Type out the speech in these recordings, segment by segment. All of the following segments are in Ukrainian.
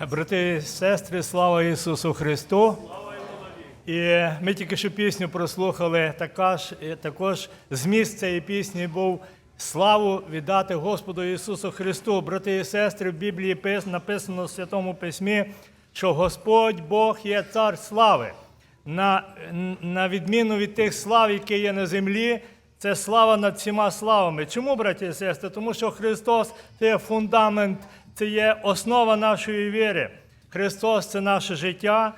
Брати і сестри, слава Ісусу Христу! І ми тільки що пісню прослухали. Також, також зміст цієї пісні був славу віддати Господу Ісусу Христу. Брати і сестри, в Біблії написано в Святому Письмі, що Господь Бог є цар слави. На, на відміну від тих слав, які є на землі, це слава над всіма славами. Чому, браті і сестри? Тому що Христос це фундамент, це є основа нашої віри. Христос це наше життя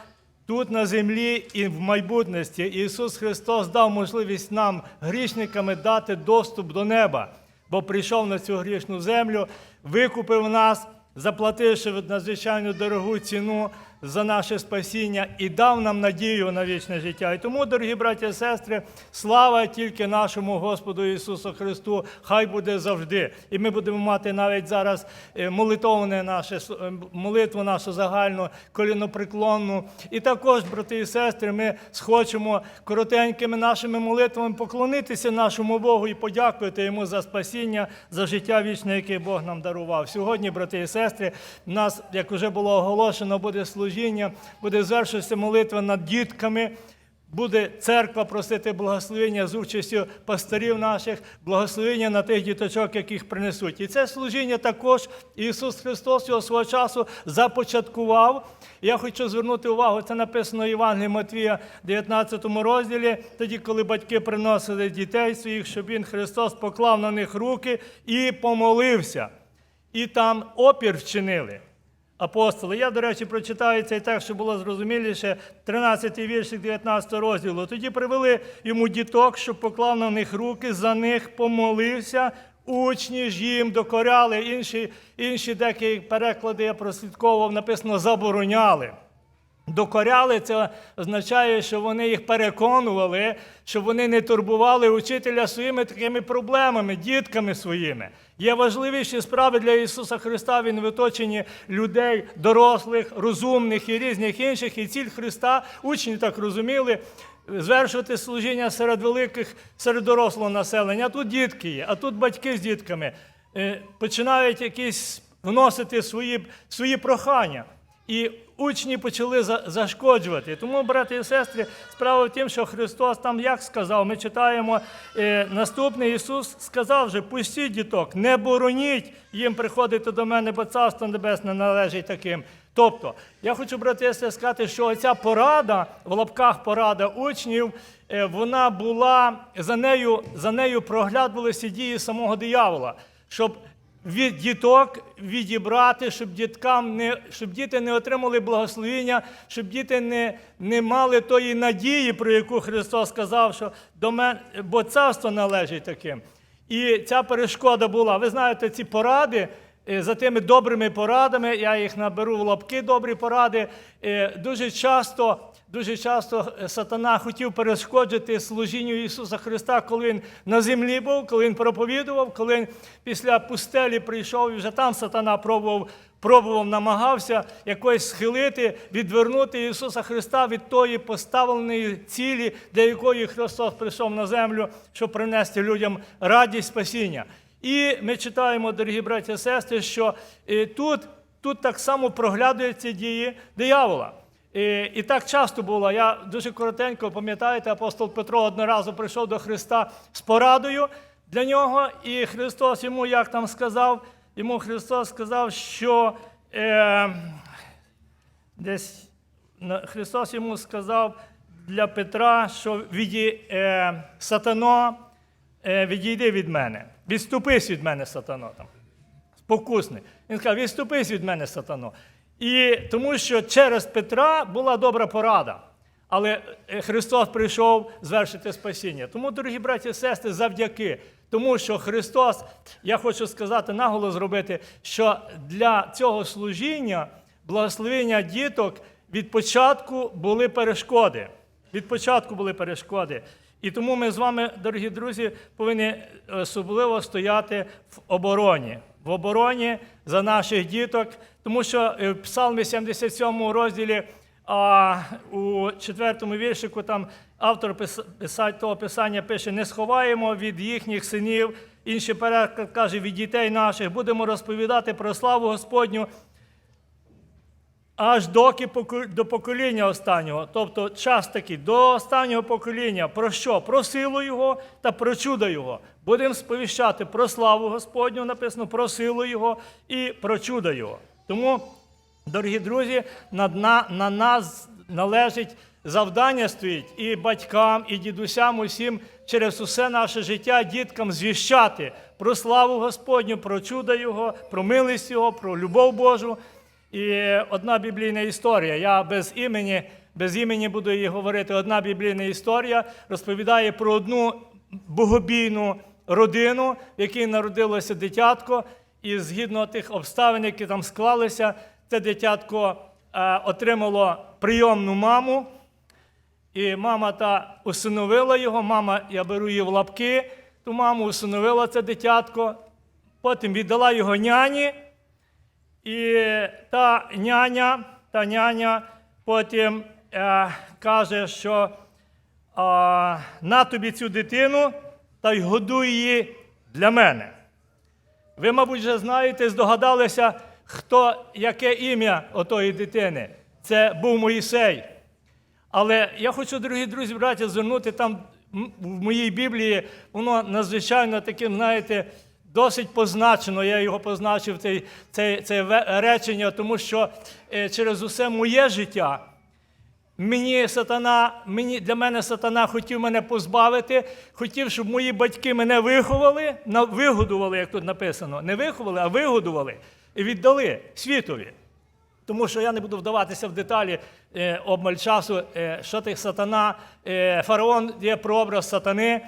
тут на землі і в майбутності. Ісус Христос дав можливість нам, грішниками, дати доступ до неба, бо прийшов на цю грішну землю, викупив нас, заплативши надзвичайно дорогу ціну за наше спасіння і дав нам надію на вічне життя. І тому, дорогі браті і сестри, слава тільки нашому Господу Ісусу Христу, хай буде завжди. І ми будемо мати навіть зараз е, молитовне наше е, молитву нашу загальну, коліноприклонну. І також, брати і сестри, ми схочемо коротенькими нашими молитвами поклонитися нашому Богу і подякувати Йому за спасіння, за життя вічне, яке Бог нам дарував. Сьогодні, брати і сестри, нас, як вже було оголошено, буде служіння, буде звершитися молитва над дітками. Буде церква просити благословення з участю пасторів наших, благословення на тих діточок, яких принесуть. І це служіння також Ісус Христос його свого часу започаткував. Я хочу звернути увагу, це написано в Євангелії Матвія, 19 розділі, тоді, коли батьки приносили дітей своїх, щоб Він Христос поклав на них руки і помолився. І там опір вчинили апостоли. Я, до речі, прочитаю цей текст, щоб було зрозуміліше, 13-й віршик 19 розділу. Тоді привели йому діток, щоб поклав на них руки, за них помолився. Учні ж їм докоряли, інші, інші деякі переклади я прослідковував, написано забороняли. Докоряли це означає, що вони їх переконували, щоб вони не турбували учителя своїми такими проблемами, дітками своїми. Є важливіші справи для Ісуса Христа. Він в оточенні людей, дорослих, розумних і різних інших. І ціль Христа, учні так розуміли, звершувати служіння серед великих, серед дорослого населення. А тут дітки є, а тут батьки з дітками Е, починають якісь вносити свої, свої прохання. І учні почали за- зашкоджувати. Тому, брати і сестри, справа в тім, що Христос там як сказав, ми читаємо е, наступний Ісус сказав же, пустіть діток, не бороніть їм приходити до мене, бо царство небесне належить таким. Тобто, я хочу, брати і сестри, сказати, що ця порада, в лапках порада учнів, е, вона була за нею, за нею проглядувалися дії самого диявола, щоб від діток відібрати, щоб діткам не щоб діти не отримали благословення, щоб діти не, не мали тої надії, про яку Христос сказав, що до мене, бо царство належить таким. І ця перешкода була. Ви знаєте, ці поради. е, За тими добрими порадами, я їх наберу в лапки добрі поради. е, Дуже часто, дуже часто е, сатана хотів перешкоджити служінню Ісуса Христа, коли Він на землі був, коли Він проповідував, коли Він після пустелі прийшов і вже там сатана пробував, пробував намагався якось схилити, відвернути Ісуса Христа від тої поставленої цілі, для якої Христос прийшов на землю, щоб принести людям радість спасіння. І ми читаємо, дорогі браті і сестри, що е, тут, тут так само проглядаються дії диявола. І, і так часто було. Я дуже коротенько пам'ятаєте, апостол Петро одноразу прийшов до Христа з порадою для нього, і Христос йому як там сказав, йому Христос сказав, що е, десь Христос йому сказав для Петра, що віді, е, сатано, е, відійди від мене, відступись від мене, сатано. Там. Спокусний. Він сказав, відступись від мене, сатано. І тому що через Петра була добра порада. Але е, Христос прийшов звершити спасіння. Тому, дорогі браті і сестри, завдяки тому, що Христос, я хочу сказати, наголос зробити, що для цього служіння, благословення діток від початку були перешкоди. Від початку були перешкоди. І тому ми з вами, дорогі друзі, повинні особливо стояти в обороні. В обороні за наших діток, тому що в Псалмі 77 розділі а у четвертому віршику там автор писать того писання пише: не сховаємо від їхніх синів. Інший переклад каже від дітей наших, будемо розповідати про славу Господню аж доки до покоління останнього. Тобто час такий до останнього покоління. Про що? Про силу Його та про чудо Його. Будемо сповіщати про славу Господню, написано про силу Його і про чудо Його. Тому, дорогі друзі, на, на, на нас належить завдання стоїть і батькам, і дідусям, усім через усе наше життя діткам звіщати про славу Господню, про чудо Його, про милість Його, про любов Божу. І одна біблійна історія. Я без імені, без імені буду її говорити. Одна біблійна історія розповідає про одну богобійну родину, в якій народилося дитятко, і згідно тих обставин, які там склалися, це дитятко е, отримало прийомну маму. І мама та усиновила його, мама, я беру її в лапки, ту маму усиновила це дитятко, потім віддала його няні. І та няня, та няня потім е, каже, що е, на тобі цю дитину та й годуй її для мене. Ви, мабуть, вже знаєте, здогадалися, хто, яке ім'я отої дитини. Це був Моїсей. Але я хочу, дорогі друзі, браті, звернути там в моїй Біблії, воно надзвичайно таким, знаєте, досить позначено. Я його позначив, цей, цей, це речення, тому що е, через усе моє життя мені сатана, мені, для мене сатана хотів мене позбавити, хотів, щоб мої батьки мене виховали, вигодували, як тут написано. Не виховали, а вигодували і віддали світові. Тому що я не буду вдаватися в деталі е, обмаль часу, е, що ти сатана, е, фараон є прообраз сатани.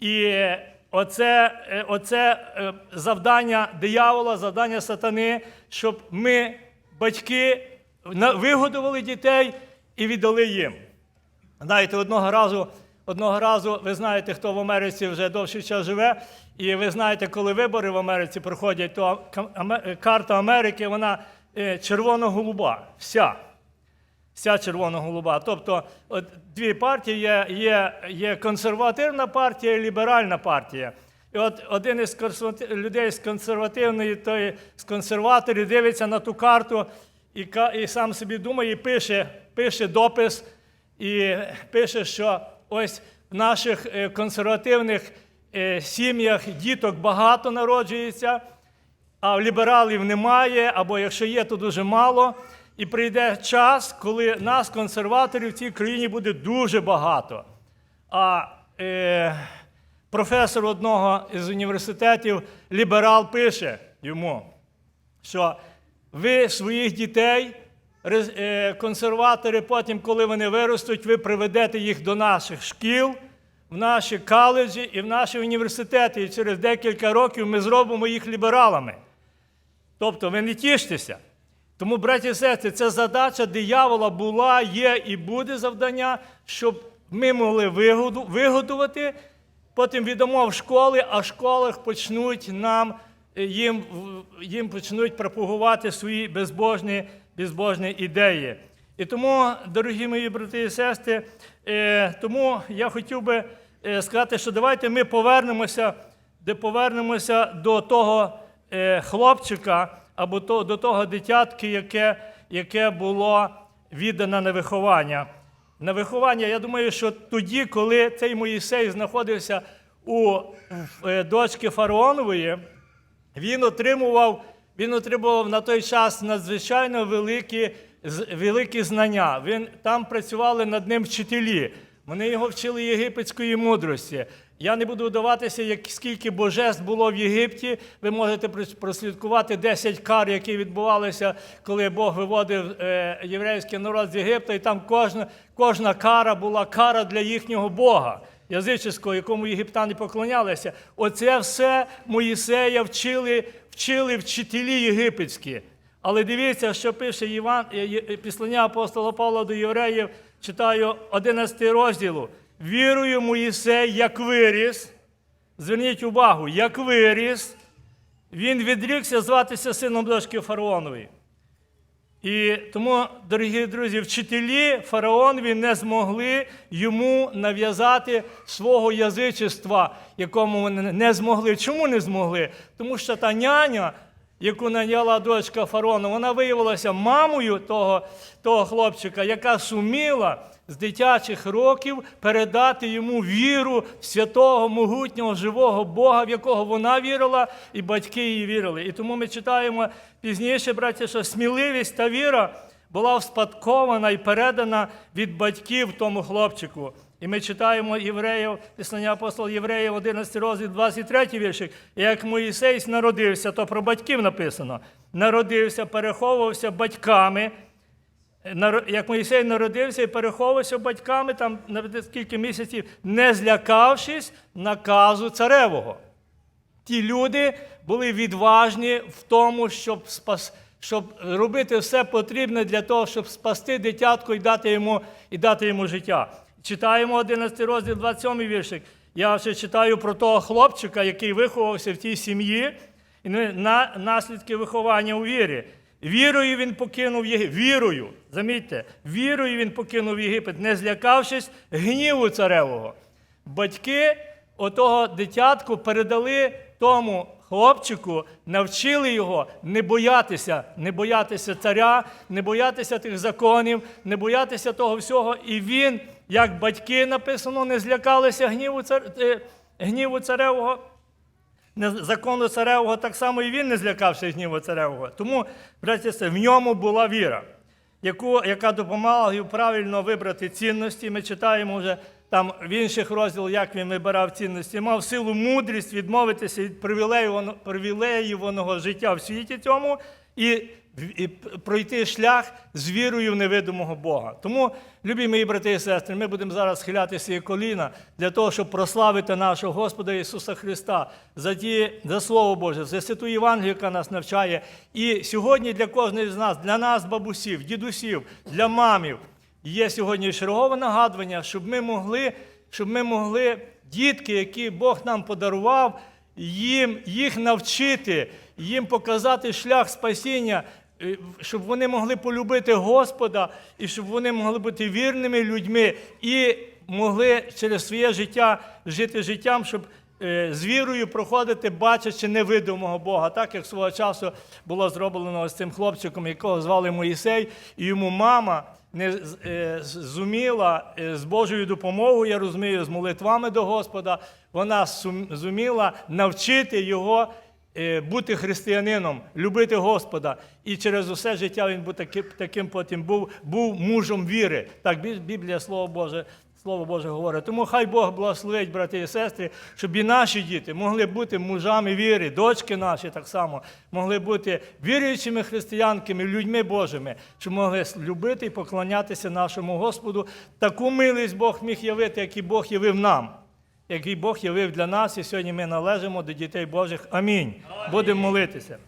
І оце, е, оце е, завдання диявола, завдання сатани, щоб ми, батьки, вигодували дітей і віддали їм. Знаєте, одного разу, одного разу, ви знаєте, хто в Америці вже довший час живе, і ви знаєте, коли вибори в Америці проходять, то карта Америки, вона е, червоно-голуба. Вся. Вся червоно-голуба. Тобто, от дві партії є, є, є консервативна партія і ліберальна партія. І от один із людей з консервативної, той з консерваторів дивиться на ту карту і, і сам собі думає, і пише, пише допис, і пише, що ось в наших е, консервативних е, сім'ях діток багато народжується, а в лібералів немає, або якщо є, то дуже мало. І прийде час, коли нас, консерваторів, в цій країні буде дуже багато. А е, професор одного із університетів, ліберал, пише йому, що ви своїх дітей, е, консерватори, потім, коли вони виростуть, ви приведете їх до наших шкіл, в наші коледжі і в наші університети. І через декілька років ми зробимо їх лібералами. Тобто ви не тіштеся. Тому, браті і сестри, це задача диявола була, є і буде завдання, щоб ми могли вигодувати, потім віддамо в школи, а в школах почнуть нам, е, їм, їм почнуть пропагувати свої безбожні, безбожні ідеї. І тому, дорогі мої брати і сестри, е, тому я хотів би е, сказати, що давайте ми повернемося, де повернемося до того хлопчика або то, до того дитятки, яке, яке було віддано на виховання. На виховання, я думаю, що тоді, коли цей Моїсей знаходився у е, дочки Фараонової, він отримував, він отримував на той час надзвичайно великі, великі знання. Він, там працювали над ним вчителі. Вони його вчили єгипетської мудрості. Я не буду вдаватися, як, скільки божеств було в Єгипті. Ви можете прослідкувати 10 кар, які відбувалися, коли Бог виводив е, єврейський народ з Єгипта, і там кожна, кожна кара була кара для їхнього Бога язичського, якому єгиптяни поклонялися. Оце все Моїсея вчили, вчили вчителі єгипетські. Але дивіться, що пише Іван, е, е, післання апостола Павла до євреїв, читаю 11 розділу. Вірую Моїсей, як виріс. Зверніть увагу, як виріс, він відрікся зватися сином дочки Фараонової. І тому, дорогі друзі, вчителі фараонові не змогли йому нав'язати свого язичества, якому вони не змогли. Чому не змогли? Тому що та няня, яку наняла дочка фараона, вона виявилася мамою того, того хлопчика, яка суміла з дитячих років передати йому віру святого, могутнього, живого Бога, в якого вона вірила, і батьки її вірили. І тому ми читаємо пізніше, браті, що сміливість та віра була вспадкована і передана від батьків тому хлопчику. І ми читаємо євреїв, післання апостола Євреїв, 11 розділ, 23 віршик. Як Моїсей народився, то про батьків написано. Народився, переховувався батьками. Як Моїсей народився і переховувався батьками там на кілька місяців, не злякавшись наказу царевого. Ті люди були відважні в тому, щоб, спас, щоб робити все потрібне для того, щоб спасти дитятко і дати йому, і дати йому життя. Читаємо 11 розділ, 27 віршик. Я ще читаю про того хлопчика, який виховався в тій сім'ї, і на наслідки виховання у вірі. Вірою він покинув Єгипет. Вірою, замітьте, вірою він покинув Єгипет, не злякавшись гніву царевого. Батьки отого дитятку передали тому хлопчику, навчили його не боятися, не боятися царя, не боятися тих законів, не боятися того всього. І він, як батьки написано, не злякалися гніву, цар... е, гніву царевого. Закону царевого так само і він не злякався гніву царевого. Тому, браті, і в ньому була віра, яку, яка допомагала правильно вибрати цінності. Ми читаємо вже там в інших розділах, як він вибирав цінності, мав силу мудрість відмовитися від привілеювано- привілеюваного життя в світі цьому і, і пройти шлях з вірою в невидимого Бога. Тому, любі мої брати і сестри, ми будемо зараз схиляти свої коліна для того, щоб прославити нашого Господа Ісуса Христа за ті, за Слово Боже, за святу Євангелію, яка нас навчає. І сьогодні для кожного з нас, для нас, бабусів, дідусів, для мамів, є сьогодні чергове нагадування, щоб ми могли, щоб ми могли дітки, які Бог нам подарував, їм, їх навчити, їм показати шлях спасіння, е, щоб вони могли полюбити Господа, і щоб вони могли бути вірними людьми і могли через своє життя жити життям, щоб е, з вірою проходити, бачачи невидимого Бога, так як свого часу було зроблено з цим хлопчиком, якого звали Моїсей, і йому мама не е, зуміла е, з Божою допомогою, я розумію, з молитвами до Господа, вона зуміла навчити його е, бути християнином, любити Господа. І через усе життя він був таким, таким потім був, був мужем віри. Так Біблія, Слово Боже. Слово Боже говорить. Тому хай Бог благословить, брати і сестри, щоб і наші діти могли бути мужами віри, дочки наші так само могли бути віруючими християнками, людьми Божими, щоб могли любити і поклонятися нашому Господу. Таку милість Бог міг явити, як і Бог явив нам, який Бог явив для нас, і сьогодні ми належимо до дітей Божих. Амінь. Будемо молитися.